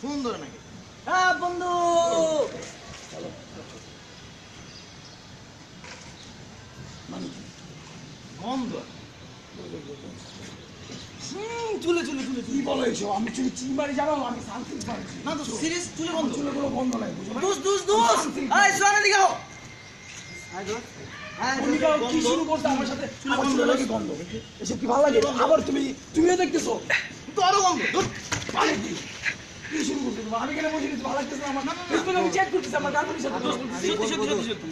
সুন্দর নাকি? হ্যাঁ বন্ধু। গন্ধ চুলে চুলে চুলে কি বলো এইসব আমি চুলে চি মারি জানো আমি সানসিল্ক না তো সিরিয়াস চুলে গন্ধ চুলে কোনো বন্ধ নাই দুস দুস দুস এই সোনা দিকে হও আয় দুস তুমি কাও কি শুরু করছ আমার সাথে? আমার চুলে লাগে গন্ধ এসব কি ভালো লাগে? আবার তুমি তুমিও দেখতেছো? তো আরও গন্ধ আমি কেন বসে গেছি ভালো লাগতেছে আমার আমি চেক করতেছি আমার গার্লফ্রেন্ডের সাথে সত্যি সত্যি সত্যি সত্যি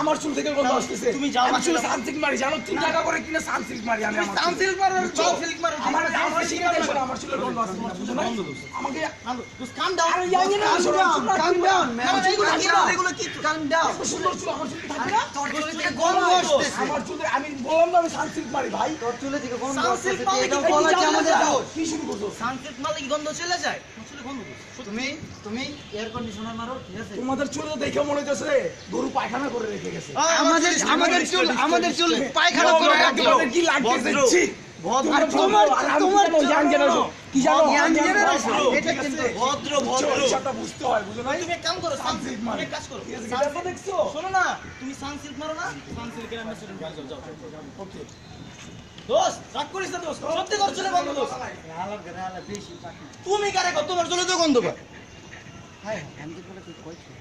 আমার চুল থেকে গন্ধ আসতেছে তুমি যাও আমি চুলে। সানসিল্ক মারি জানো তিন টাকা করে কিনে সানসিল্ক মারি আমি। সানসিল্ক মারো চল সিল্ক মারো আমার আমার শিখে দেখো না, আমার চুলে গন্ধ আসছে বুঝছ না? আমাকে কাম ডাউন আরে ইয়া না, আসলে আমার চুল কাম ডাউন ম্যাম এগুলো কি এগুলো কি? কাম ডাউন সুন্দর চুল আমার চুলে থাকবে না? তোর চুলে থেকে গন্ধ আসতেছে। আমার চুলে আমি বললাম না আমি সানসিল্ক মারি ভাই। তোর চুলে থেকে গন্ধ সানসিল্ক আসতেছে, কি? এটাও এই বলা কি আমাদের দোষ? কি শুরু করছ? সানসেট মারলে কি গন্ধ চলে যায়? চলে গন্ধ তুমি তুমি এয়ার কন্ডিশনার মারো ঠিক আছে? তোমাদের চুল তো দেখে মনে হচ্ছে গরু পায়খানা করে রেখে গেছে। আমাদের আমাদের চুল আমাদের চুল পায়খানা করে রাখল। কি লাগতেছে? ভদ্র। বুঝতে হয় বুঝো না। তুমি কাম করো সানসিল্ক মারো। কাজ করো। দেখছ? শোনো না তুমি সানসিল্ক মারো না। সানসিল্কের অ্যাম্বাসেডর যাও যাও যাও ওকে। দোস্ত রাগ করিস না দোস্ত। সত্যি দোস্ত। তুমি কারে কর তোমার চলে তো গন্ধ কর হাই আমি তো বলে তুই কইছিস